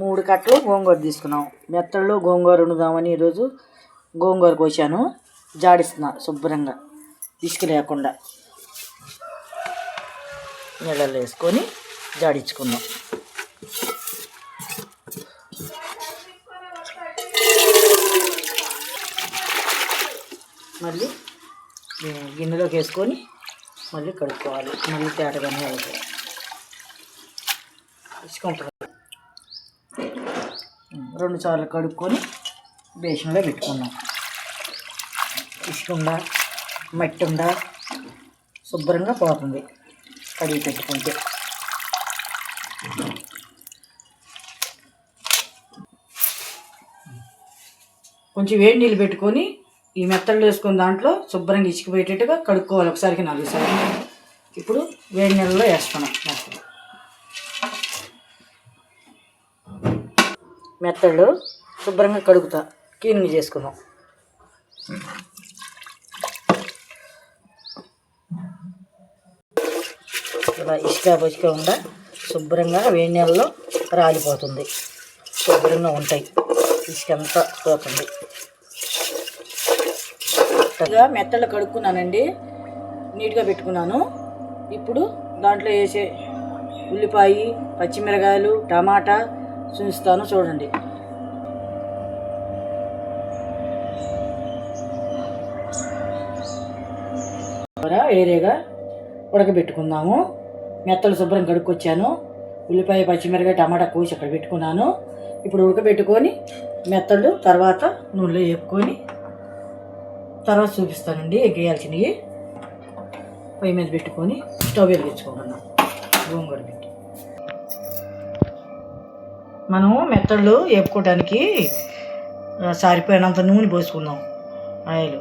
మూడు కట్టలు గోంగూర తీసుకున్నాం. మెత్తళ్ళు గోంగూర వండుదామని ఈరోజు గోంగూర కోసాను జాడిస్తున్నా శుభ్రంగా. ఇసుక లేకుండా వేసుకొని జాడించుకుందాం మళ్ళీ గిన్నెలోకి వేసుకొని మళ్ళీ కడుక్కోవాలి. మళ్ళీ తేటగానే అవుతాయి ఇసుక ఉంటుంది రెండు సార్లు కడుక్కొని బేషన్లో పెట్టుకున్నాం. ఇసుక ఉండా మట్టి ఉందా శుభ్రంగా పోతుంది కడిగి పెట్టుకుంటే. కొంచెం వేడి నీళ్ళు పెట్టుకొని ఈ మెత్తళ్ళు వేసుకున్న దాంట్లో శుభ్రంగా ఇచ్చిపోయేటట్టుగా కడుక్కోవాలి ఒకసారికి నాలుగు సార్లు. ఇప్పుడు వేడి నీళ్ళలో వేస్తున్నాం మెత్తలు మెత్తళ్ళు శుభ్రంగా కడుగుతా. క్లీనింగ్ చేసుకుందాం. ఇలా ఇసుక బుసుక శుభ్రంగా వేడి నీళ్ళలో రాలిపోతుంది. శుభ్రంగా ఉంటాయి. ఇసుక అంతా పోతుంది మెత్తలు కడుక్కున్నానండి. నీట్గా పెట్టుకున్నాను. ఇప్పుడు దాంట్లో వేసే ఉల్లిపాయ పచ్చిమిరకాయలు టమాటా చూపిస్తాను చూడండి. ఏరియాగా ఉడకబెట్టుకుందాము. మెత్తలు శుభ్రం కడుక్కొచ్చాను. ఉల్లిపాయ పచ్చిమిరకాయ టమాటా కోసి అక్కడ పెట్టుకున్నాను. ఇప్పుడు ఉడకబెట్టుకొని మెత్తలు తర్వాత నూనెలో వేపుకొని తర్వాత చూపిస్తానండి ఎగ్గేయాల్సినవి. పొయ్యి మీద పెట్టుకొని స్టవ్ వెలిగించుకుంటున్నాం గోంగూర పెట్టి మనం మెత్తళ్ళు వేపుకోవడానికి సరిపోయినంత సారిపోయినంత నూనె పోసుకుందాం ఆయిల్.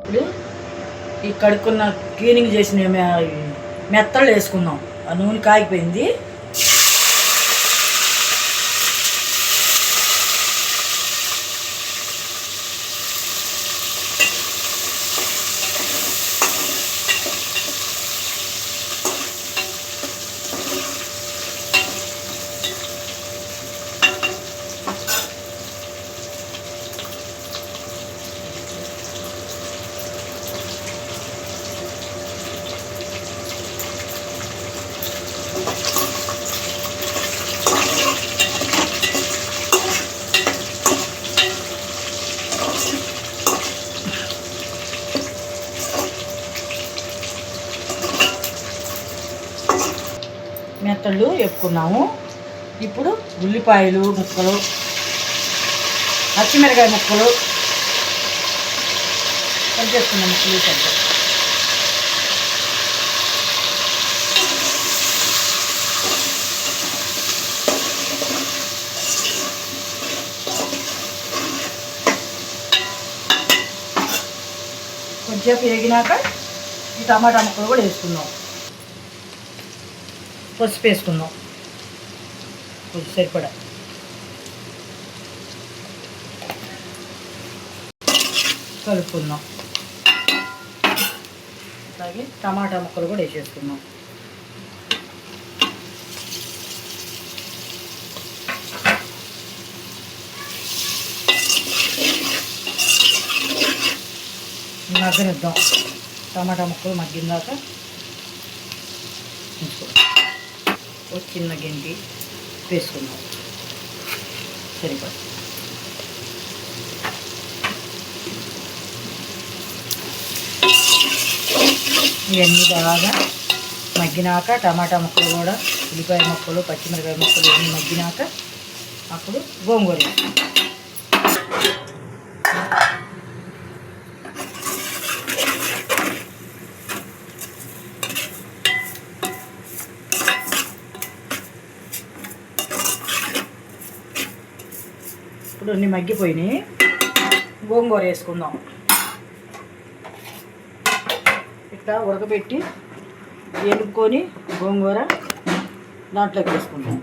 ఇప్పుడు ఈ కడుక్కున్న క్లీనింగ్ చేసిన మెత్తళ్ళు వేసుకుందాం. ఆ నూనె కాగిపోయింది. ఉల్లిపాయలు వేపుకున్నాము. ఇప్పుడు ఉల్లిపాయలు ముక్కలు పచ్చిమిరకాయ ముక్కలు. కలిపేసుకున్నాం ముక్కలు కలిపి కొంచెంసేపు వేగినాక ఈ టమాటా ముక్కలు కూడా వేసుకున్నాం పసుపు వేసుకుందాం. కొంచెం సరిపడా. కలుపుకుందాం. అలాగే టమాటా ముక్కలు కూడా వేసేసుకుందాం. మగ్గనిద్దాం టమాటా ముక్కలు మగ్గిందాక దాకా ఒక చిన్న గెంటి వేసుకున్నాం సరిపడ ఇవన్నీ బాగా మగ్గినాక టమాటా ముక్కలు కూడా ఉల్లిపాయ ముక్కలు పచ్చిమిరకాయ ముక్కలు ఇవన్నీ మగ్గినాక అప్పుడు గోంగూర ఇప్పుడు అన్నీ మగ్గిపోయినాయి. గోంగూర వేసుకుందాం. ఇట్లా ఉడకబెట్టి ఎనుక్కొని గోంగూర దాంట్లోకి వేసుకుందాం.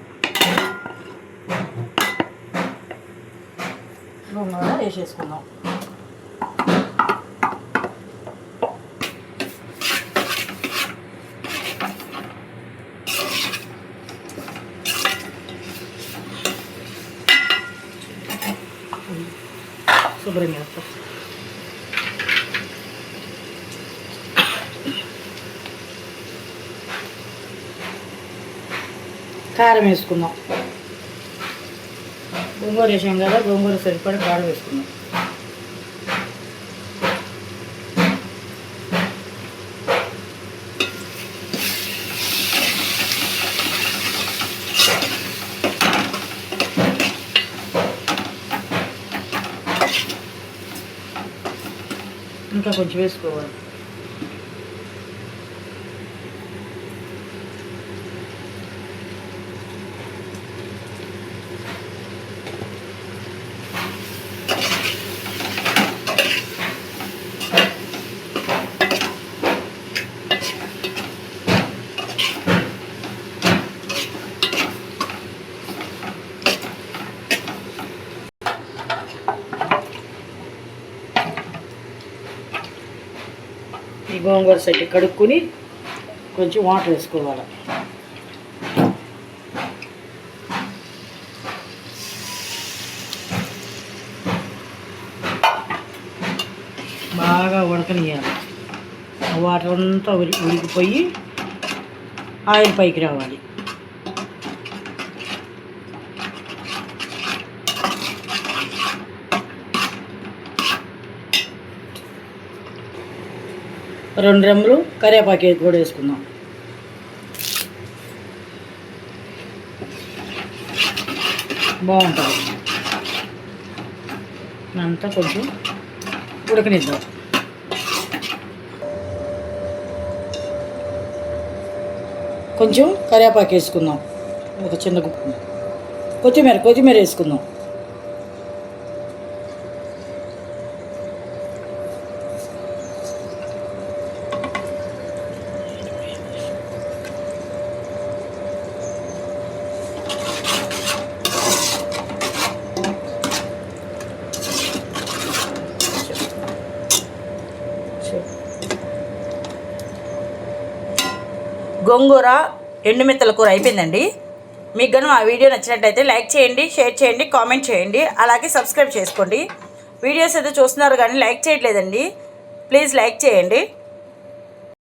గోంగూర వేసేసుకుందాం. శుభ్రంగా వేస్తాం. కారం వేసుకుందాం గోంగూర వేసాం కదా గోంగూర సరిపడా కారం వేసుకుందాం ఇంకా కొంచెం వేసుకోవాలి గోంగూర సెట్ కడుక్కొని కొంచెం వాటర్ వేసుకోవాలి. బాగా ఉడకనియాలి వాటర్ అంతా ఉడికిపోయి ఆయిల్ పైకి రావాలి. రెండు రెమ్మలు కరివేపాకు కూడా వేసుకుందాం. బాగుంటుంది. అంతా కొంచెం ఉడకనిద్దాం. కొంచెం కరివేపాకు వేసుకుందాం. ఒక చిన్న గుప్పు. కొత్తిమీర కొత్తిమీర వేసుకుందాం. గోంగూర ఎండుమిత్తల కూర అయిపోయిందండి. మీకు గను ఆ వీడియో నచ్చినట్టయితే లైక్ చేయండి షేర్ చేయండి కామెంట్ చేయండి అలాగే సబ్స్క్రైబ్ చేసుకోండి. వీడియోస్ అయితే చూస్తున్నారు కానీ లైక్ చేయట్లేదండి. ప్లీజ్ లైక్ చేయండి.